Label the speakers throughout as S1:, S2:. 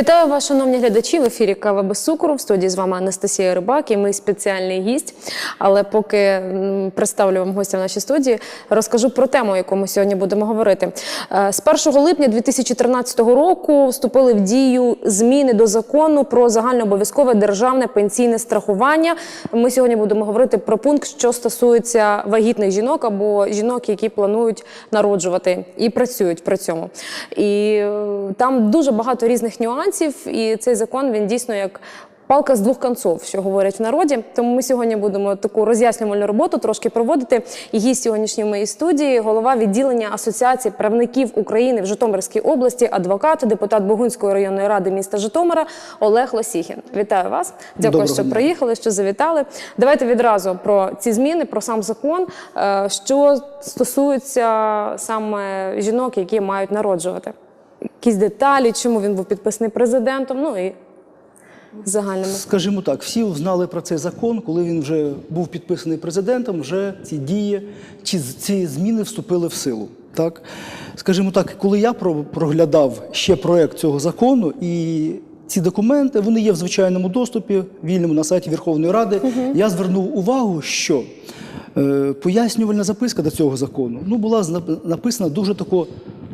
S1: Вітаю вас, шановні глядачі. В ефірі Кава без цукру. В студії з вами Анастасія Рибак і ми спеціальний гість. Але поки представлю вам гостя в нашій студії, розкажу про тему, яку ми сьогодні будемо говорити. Е, З 1 липня 2013 року вступили в дію зміни до закону про загальнообов'язкове державне пенсійне страхування. Ми сьогодні будемо говорити про пункт, що стосується вагітних жінок або жінок, які планують народжувати і працюють при цьому. І е, там дуже багато різних нюансів, і цей закон він дійсно як. Палка з двох концов, що говорять в народі. Тому ми сьогодні будемо таку роз'яснювальну роботу трошки проводити. І гість сьогоднішньої моєї студії, голова відділення Асоціації правників України в Житомирській області, адвокат, депутат Богунської районної ради міста Житомира Олег Лосіхін. Вітаю вас. Дякую,
S2: Доброго
S1: що
S2: дня.
S1: приїхали, що завітали. Давайте відразу про ці зміни, про сам закон, е, що стосується саме жінок, які мають народжувати. Якісь деталі, чому він був підписаний президентом, ну і загальними.
S2: Скажімо так, всі знали про цей закон, коли він вже був підписаний президентом, вже ці дії, ці, ці зміни вступили в силу. Так? Скажімо так, коли я проглядав ще проект цього закону, і ці документи вони є в звичайному доступі, вільному на сайті Верховної Ради, я звернув увагу, що е, пояснювальна записка до цього закону ну, була написана дуже тако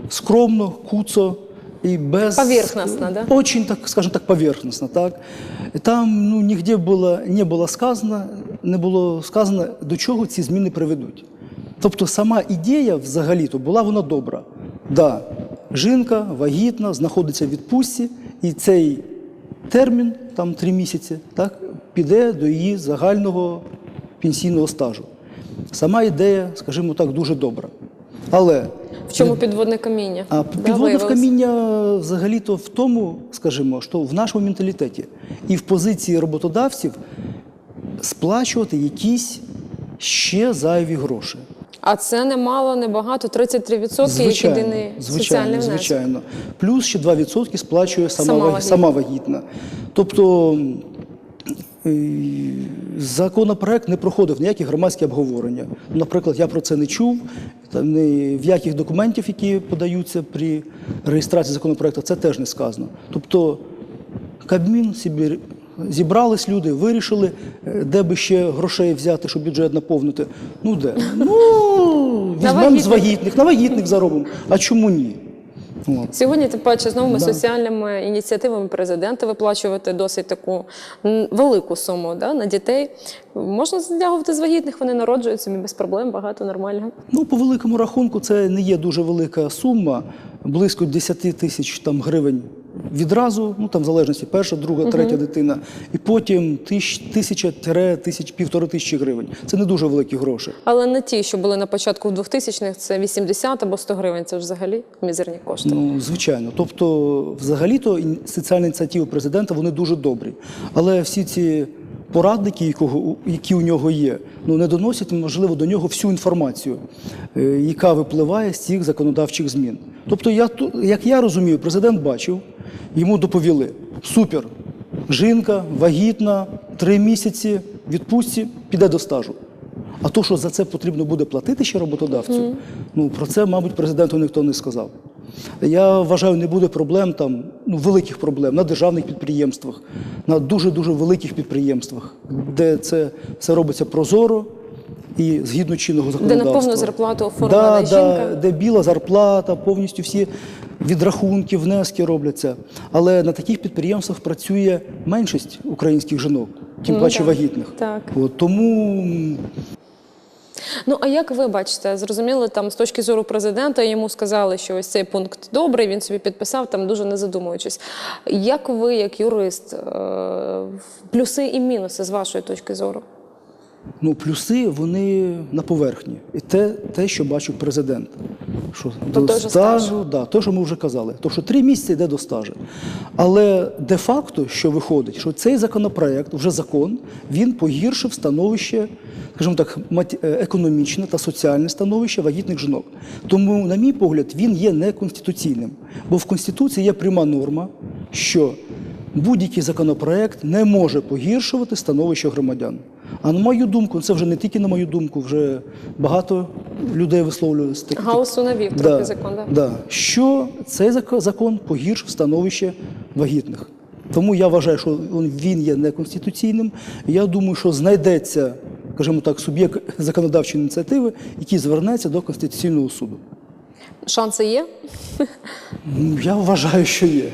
S2: скромно, куцо і без
S1: Поверхностно, да?
S2: Очень, так скажем так, поверхностно, так. Там ну, нігде було, не було сказано, не було сказано, до чого ці зміни приведуть. Тобто сама ідея взагалі-то була вона добра. Да, жінка вагітна, знаходиться в відпустці, і цей термін, там три місяці, так, піде до її загального пенсійного стажу. Сама ідея, скажімо так, дуже добра. Але
S1: чому підводне каміння?
S2: а підводне
S1: виявилось?
S2: каміння взагалі-то в тому, скажімо, що в нашому менталітеті і в позиції роботодавців сплачувати якісь ще зайві гроші.
S1: А це немало, небагато, 33% як єдиний соціальний
S2: звичайно,
S1: внесок.
S2: звичайно. Плюс ще 2% сплачує сама,
S1: вагітна.
S2: сама вагітна. Тобто е, законопроект не проходив ніякі громадські обговорення. Наприклад, я про це не чув. В яких документів, які подаються при реєстрації законопроекту, це теж не сказано. Тобто Кабмін собі зібрались люди, вирішили, е, де би ще грошей взяти, щоб бюджет наповнити. Ну де? Ну, візьмемо з вагітних, на вагітних заробимо. А чому ні?
S1: Сьогодні, тим паче, з новими
S2: Да.
S1: соціальними ініціативами президента виплачувати досить таку велику суму да, на дітей. Можна затягувати з вагітних, вони народжуються і без проблем, багато нормально.
S2: Ну, по великому рахунку, це не є дуже велика сума, близько 10 тисяч там, гривень відразу, ну там в залежності перша, друга, третя дитина, і потім тисяч, тисяча тире тисяч, півтори тисячі гривень. Це не дуже великі гроші.
S1: Але не ті, що були на початку в 2000-х, це 80 або 100 гривень, це ж взагалі мізерні кошти.
S2: Ну, звичайно. Тобто, взагалі-то соціальні ініціативи президента вони дуже добрі. Але всі ці порадники, якого, які у нього є, ну не доносять, можливо, до нього всю інформацію, е, яка випливає з цих законодавчих змін. Тобто, я, як я розумію, президент бачив, йому доповіли: супер, жінка вагітна, три місяці відпустці, піде до стажу. А то, що за це потрібно буде платити ще роботодавцю, ну про це, мабуть, президенту ніхто не сказав. Я вважаю, не буде проблем там, ну, великих проблем на державних підприємствах, на дуже-дуже великих підприємствах, де це все робиться прозоро і згідно чинного
S1: Де
S2: законодавства.
S1: на повну зарплату оформлена
S2: да,
S1: жінка.
S2: Да, де біла зарплата, повністю всі відрахунки, внески робляться. Але на таких підприємствах працює меншість українських жінок, тим
S1: Ну,
S2: паче
S1: так,
S2: вагітних.
S1: так.
S2: От, тому
S1: Ну а як ви бачите, зрозуміло, там з точки зору президента йому сказали, що ось цей пункт добрий, він собі підписав, там дуже не задумуючись. Як ви, як юрист, е, плюси і мінуси з вашої точки зору?
S2: Ну, плюси вони на поверхні. І те, те що бачив президент. Що до
S1: той же стаж.
S2: стажу, да, то, що ми вже казали, то, що три місяці йде до стажу. Але де-факто, що виходить, що цей законопроект, вже закон, він погіршив становище, скажімо так, е, економічне та соціальне становище вагітних жінок. Тому, на мій погляд, він є неконституційним. Бо в Конституції є пряма норма, що будь-який законопроект не може погіршувати становище громадян. А на мою думку, це вже не тільки на мою думку, вже багато людей висловлює з тих.
S1: Гаусу навів трохи закон. Да?
S2: Да, що цей закон погіршив становище вагітних. Тому я вважаю, що він- він є неконституційним. Я думаю, що знайдеться, скажімо так, суб'єкт законодавчої ініціативи, який звернеться до Конституційного суду.
S1: Шанси є,
S2: Ну, Я вважаю, що є.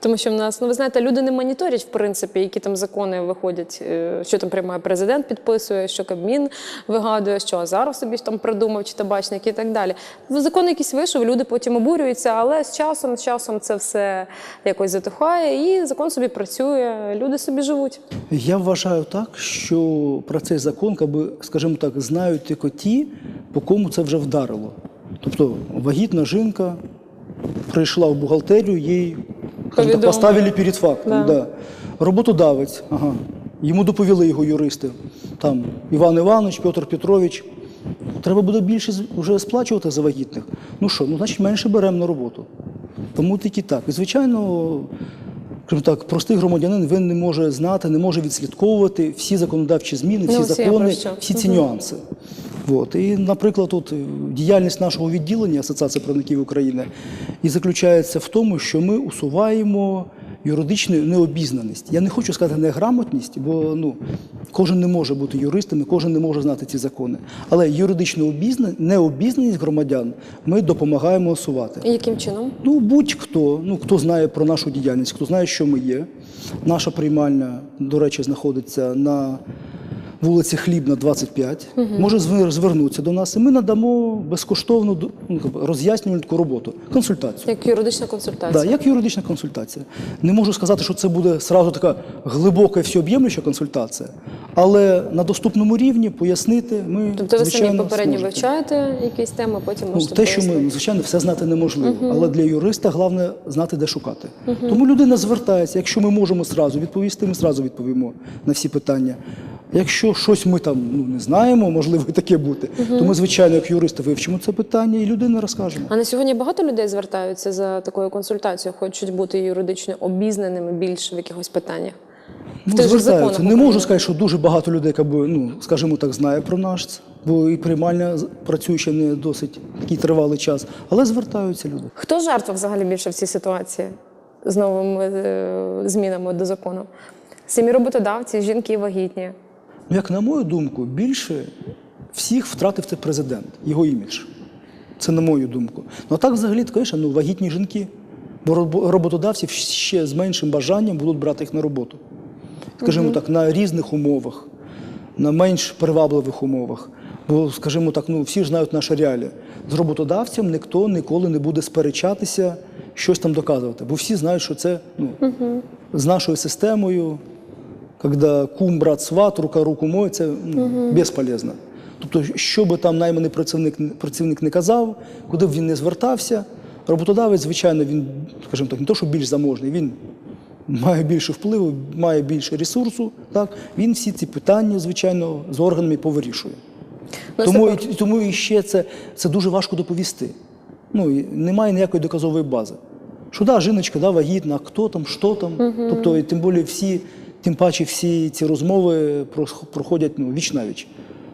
S1: Тому що в нас, ну ви знаєте, люди не моніторять, в принципі, які там закони виходять, е, що там приймає президент, підписує, що Кабмін вигадує, що Азаров собі там придумав, чи табачник і так далі. Закон якийсь вийшов, люди потім обурюються, але з часом, з часом це все якось затихає, і закон собі працює, люди собі живуть.
S2: Я вважаю так, що про цей закон, якби, скажімо так, знають тільки ті, по кому це вже вдарило. Тобто вагітна жінка прийшла в бухгалтерію, їй
S1: Повідомили.
S2: поставили перед фактом.
S1: Да.
S2: Да. Роботодавець, ага. йому доповіли його юристи. Там Іван Іванович, Петр Петрович. Треба буде більше вже сплачувати за вагітних. Ну що, ну значить менше беремо на роботу. Тому тільки так. І звичайно, скажімо так, простий громадянин він не може знати, не може відслідковувати всі законодавчі зміни, всі
S1: Ну,
S2: закони, всі ці нюанси. От. І, наприклад, тут е, діяльність нашого відділення Асоціації правників України і заключається в тому, що ми усуваємо юридичну необізнаність. Я не хочу сказати неграмотність, бо ну, кожен не може бути юристом, і кожен не може знати ці закони. Але юридичну необізнаність громадян ми допомагаємо усувати.
S1: І яким чином?
S2: Ну, будь-хто, ну хто знає про нашу діяльність, хто знає, що ми є. Наша приймальня, до речі, знаходиться на вулиці Хлібна, 25. Може звер- звернутися до нас, і ми надамо безкоштовну ну, роз'яснювальну таку роботу, консультацію.
S1: Як юридична консультація?
S2: Да, як юридична консультація. Не можу сказати, що це буде сразу така глибока і всеоб'ємлюща консультація, але на доступному рівні пояснити ми
S1: Тобто ви самі попередньо
S2: зможете.
S1: вивчаєте якісь теми, потім
S2: Ну,
S1: можете
S2: те, що ми,
S1: пояснити.
S2: ну, звичайно, все знати неможливо. Але для юриста головне знати, де шукати. Тому людина звертається. Якщо ми можемо зразу відповісти, ми зразу відповімо на всі питання. Якщо щось ми там ну, не знаємо, можливо і таке бути, то ми, звичайно, як юристи вивчимо це питання і людині розкажемо.
S1: А на сьогодні багато людей звертаються за такою консультацією, хочуть бути юридично обізнаними більше в якихось питаннях.
S2: Ну, звертаються. Не можу сказати, що дуже багато людей, якби, ну, скажімо так, знає про наш, бо і приймальня працює ще не досить такий тривалий час, але звертаються люди.
S1: Хто жертва взагалі більше в цій ситуації з новими е, змінами до закону? Самі роботодавці, жінки вагітні.
S2: Ну, як на мою думку, більше всіх втратив це президент, його імідж. Це на мою думку. Ну а так взагалі, звісно, ну, вагітні жінки. Бо роботодавці ще з меншим бажанням будуть брати їх на роботу. Скажімо так, на різних умовах, на менш привабливих умовах. Бо, скажімо так, ну всі ж знають наші реалії. З роботодавцем ніхто ніколи не буде сперечатися, щось там доказувати. Бо всі знають, що це ну, з нашою системою, коли кум, брат, сват, рука руку моє, це ну, безполезно. Тобто, що би там найманий працівник, працівник не казав, куди б він не звертався, роботодавець, звичайно, він, скажімо так, не то, що більш заможний, він має більше впливу, має більше ресурсу, так, він всі ці питання, звичайно, з органами повирішує.
S1: Ну,
S2: Тому, і, тому і ще це, це дуже важко доповісти. Ну, і немає ніякої доказової бази. Що да, жіночка, да, вагітна, хто там, що там. Тобто, і тим більше всі, тим паче всі ці розмови проходять ну, віч на.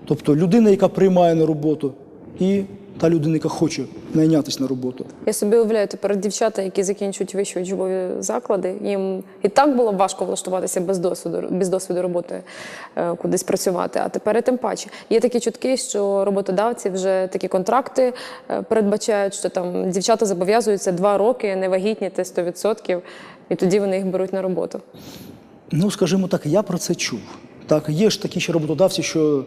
S2: Тобто людина, яка приймає на роботу, і та людина, яка хоче найнятися на роботу.
S1: Я собі уявляю тепер дівчата, які закінчують вищі учбові заклади. Їм і так було важко влаштуватися без досвіду, без досвіду роботи е, кудись працювати. А тепер і тим паче. Є такі чутки, що роботодавці вже такі контракти е, передбачають, що там дівчата зобов'язуються два роки не вагітніти 100%, і тоді вони їх беруть на роботу.
S2: Ну, скажімо так, я про це чув. Так, є ж такі ще роботодавці, що,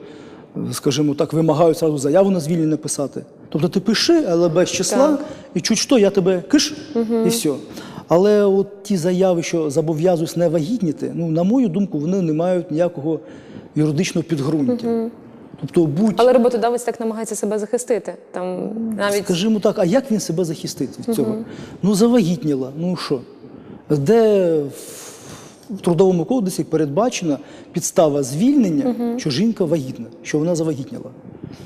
S2: скажімо так, вимагають зразу заяву на звільнення писати. Тобто ти пиши, але без числа,
S1: Так.
S2: і чуть що, я тебе киш, і все. Але от ті заяви, що зобов'язуюсь не вагітніти, ну, на мою думку, вони не мають ніякого юридичного підґрунтя. Тобто, будь,
S1: Але роботодавець так намагається себе захистити. Там навіть
S2: скажімо так, а як він себе захистить від цього? Ну, завагітніла, ну що? Де в трудовому кодексі передбачена підстава звільнення, що жінка вагітна, що вона завагітніла.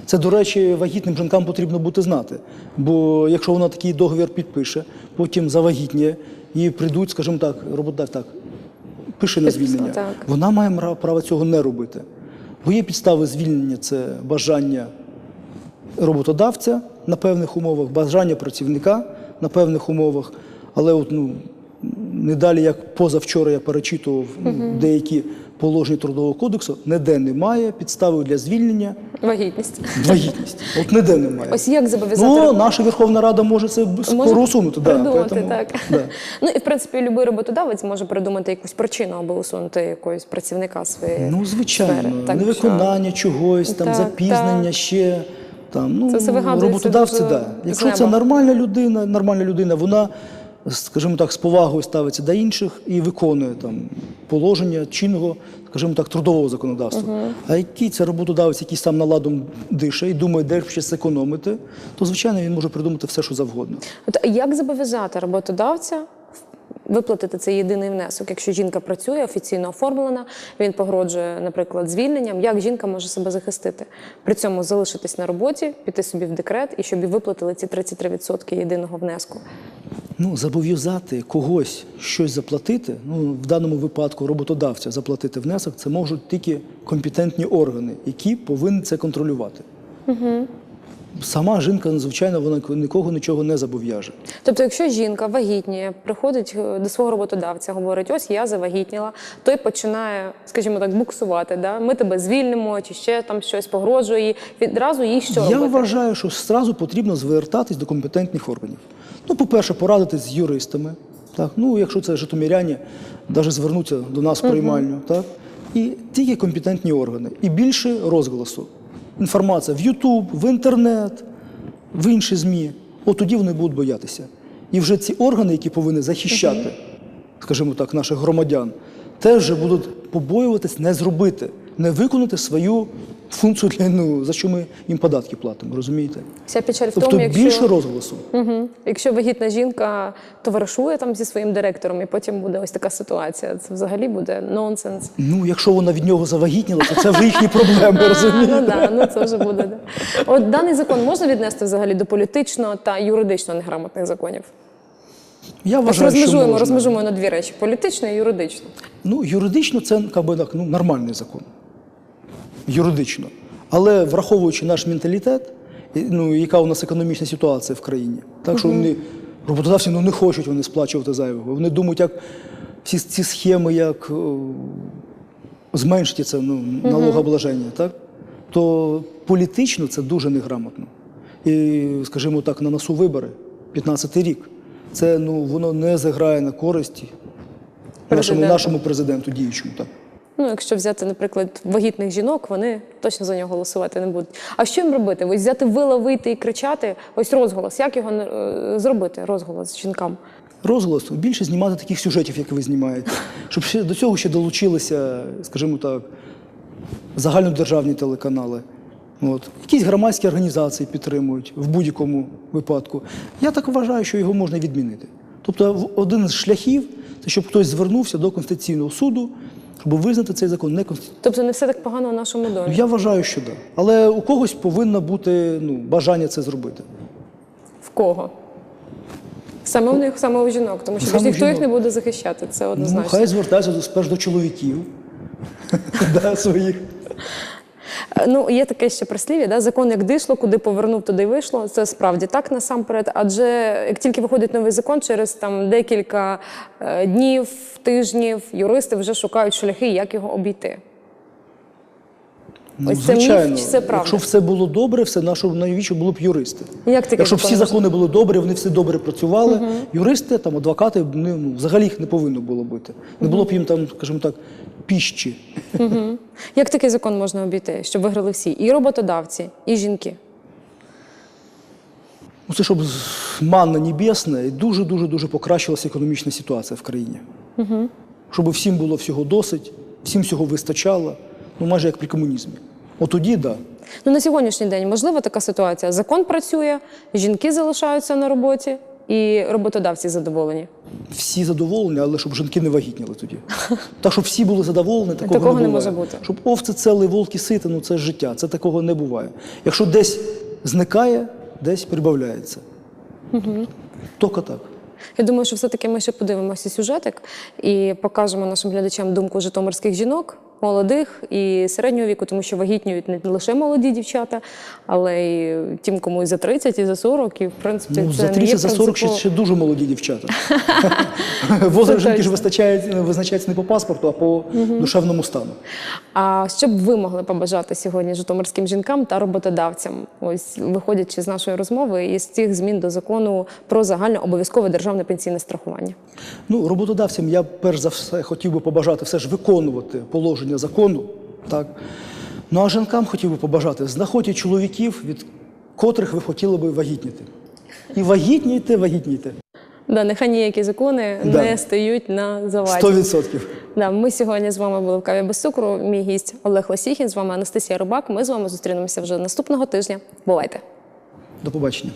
S2: Це, до речі, вагітним жінкам потрібно бути знати. Бо якщо вона такий договір підпише, потім завагітніє, і прийдуть, скажімо так, роботодавці так. пише на звільнення,
S1: так.
S2: вона має право цього не робити. Бо є підстави звільнення це бажання роботодавця на певних умовах, бажання працівника на певних умовах. Але от, ну, не далі, як позавчора я перечитував ну, деякі положення Трудового кодексу, ніде немає підстави для звільнення
S1: Вагітність.
S2: вагітність. От ніде немає.
S1: Ось як зобов'язати
S2: Ну, наша Верховна Рада може це скоро усунути. Да,
S1: придумати,
S2: поэтому,
S1: так.
S2: Да.
S1: Ну і в принципі будь-який роботодавець може придумати якусь причину, аби усунути якогось працівника своєї
S2: Ну, звичайно,
S1: сфери. Так
S2: невиконання чогось, там,
S1: Так,
S2: запізнення
S1: так.
S2: ще. Там, ну,
S1: Це все
S2: роботодавці,
S1: дуже
S2: да. Якщо це нормальна людина, нормальна людина, вона, скажімо так, з повагою ставиться до інших і виконує там положення чинного, скажімо так, трудового законодавства. А який це роботодавець, який сам наладом дише і думає, де ще зекономити, то звичайно він може придумати все, що завгодно.
S1: От як зобов'язати роботодавця виплатити цей єдиний внесок? Якщо жінка працює, офіційно оформлена, він погрожує, наприклад, звільненням, як жінка може себе захистити? При цьому залишитись на роботі, піти собі в декрет і щоб їй виплатили ці 33% єдиного внеску.
S2: Ну, зобов'язати когось щось заплатити, ну в даному випадку роботодавця заплатити внесок, це можуть тільки компетентні органи, які повинні це контролювати. Угу. Сама жінка, звичайно, вона нікого нічого не зобов'яже.
S1: Тобто, якщо жінка вагітніє, приходить е, до свого роботодавця, говорить, ось я завагітніла, той починає, скажімо так, буксувати, да? ми тебе звільнимо, чи ще там щось погрожує їй, відразу їй що
S2: Я
S1: робити?
S2: вважаю, що зразу потрібно звертатись до компетентних органів. Ну, по-перше, порадитись з юристами. Так? Ну, якщо це житомиряні, навіть звернуться до нас в приймальню. Так? І тільки компетентні органи. І більше розголосу. Інформація в Ютуб, в інтернет, в інші ЗМІ. От тоді вони будуть боятися. І вже ці органи, які повинні захищати, скажімо так, наших громадян, теж будуть побоюватись не зробити, не виконати свою функцію, для, ну, за що ми їм податки платимо, розумієте?
S1: Вся печаль в
S2: Тобто
S1: тому, якщо,
S2: більше розголосу.
S1: Угу. якщо вагітна жінка товаришує там зі своїм директором, і потім буде ось така ситуація. Це взагалі буде нонсенс.
S2: Ну, якщо вона від нього завагітніла, то це вже їхні проблеми, розумієте?
S1: ну да, ну це вже буде. От даний закон можна віднести взагалі до політично та юридично неграмотних законів.
S2: Я
S1: Ось
S2: вважаю, що
S1: розмежуємо,
S2: можна.
S1: розмежуємо на дві речі: політично і юридично.
S2: Ну, юридично це як би, так, ну, нормальний закон. Юридично. Але враховуючи наш менталітет, ну, яка у нас економічна ситуація в країні, так що вони, роботодавці ну, не хочуть вони сплачувати зайвого. Вони думають, як всі ці схеми, як о, зменшити це ну, налогообложення, так? то політично це дуже неграмотно. І, скажімо так, на носу вибори, 15-й рік, це ну, воно не заграє на користь нашому,
S1: Президенту.
S2: нашому президенту діючому. Так.
S1: Ну, якщо взяти, наприклад, вагітних жінок, вони точно за нього голосувати не будуть. А що їм робити? Ось взяти вила, вийти і кричати, ось розголос. Як його е, зробити? Розголос жінкам?
S2: Розголос більше знімати таких сюжетів, як ви знімаєте, щоб ще до цього ще долучилися, скажімо так, загальнодержавні телеканали. От. Якісь громадські організації підтримують в будь-якому випадку. Я так вважаю, що його можна відмінити. Тобто, один з шляхів це щоб хтось звернувся до Конституційного суду, щоб визнати цей закон неконституційним.
S1: Тобто не все так погано в нашому домі.
S2: Я вважаю, що так. Але у когось повинно бути ну, бажання це зробити.
S1: В кого? Саме у них, саме у жінок, тому що
S2: Саме
S1: ніхто їх не буде захищати. Це
S2: Ну,
S1: однозначно.
S2: хай звертаються до- спершу до чоловіків да, своїх.
S1: Е, Ну, є таке ще прислів'я, да? закон як дишло, куди повернув, туди вийшло. Це справді так насамперед. Адже як тільки виходить новий закон, через там декілька е, днів, тижнів юристи вже шукають шляхи, як його обійти.
S2: Ну,
S1: Ось це міф
S2: звичайно,
S1: чи це правда?
S2: якщо все було добре, все на що навіщо було б юристи?
S1: Як таке
S2: Якщо
S1: закон
S2: всі закони були добрі, вони всі добре працювали, юристи, там, адвокати, вони, ну, взагалі їх не повинно було бути. Не було б їм там, скажімо так, піщі.
S1: Як такий закон можна обійти, щоб виграли всі? І роботодавці, і жінки.
S2: Ну, це щоб з- манна небесна і дуже-дуже дуже покращилася економічна ситуація в країні. Угу. Щоб всім було всього досить, всім всього вистачало, ну майже як при комунізмі. От тоді, так. Да.
S1: Ну, на сьогоднішній день можлива така ситуація. Закон працює, жінки залишаються на роботі, і роботодавці задоволені.
S2: Всі задоволені, але щоб жінки не вагітніли тоді. Так, щоб всі були задоволені, такого,
S1: Такого не
S2: буває.
S1: може бути.
S2: Щоб овці цели, волки сити, ну це життя, це такого не буває. Якщо десь зникає, десь прибавляється. Угу. Тільки так.
S1: Я думаю, що все-таки ми ще подивимося сюжетик і покажемо нашим глядачам думку житомирських жінок, молодих і середнього віку, тому що вагітнюють не лише молоді дівчата, але й тим, кому і за 30, і за 40, і в принципі
S2: Ну,
S1: це
S2: за
S1: не
S2: 30,
S1: є
S2: за 40 ще, ще дуже молоді дівчата. Возраст жінки ж
S1: точно.
S2: визначається не по паспорту, а по душевному стану.
S1: А що б ви могли побажати сьогодні житомирським жінкам та роботодавцям, ось виходячи з нашої розмови і з цих змін до закону про загальне обов'язкове державне пенсійне страхування?
S2: Ну, роботодавцям я перш за все хотів би побажати все ж виконувати положення закону. Так? Ну а жінкам хотів би побажати, знаходьте чоловіків, від котрих ви хотіли би вагітніти. І вагітніте, вагітніте.
S1: Да, нехай ніякі закони
S2: Да.
S1: не стають на заваді.
S2: 100%.
S1: Да, ми сьогодні з вами були в каві без цукру. Мій гість Олег Лосіхін, з вами Анастасія Рибак. Ми з вами зустрінемося вже наступного тижня. Бувайте!
S2: До побачення.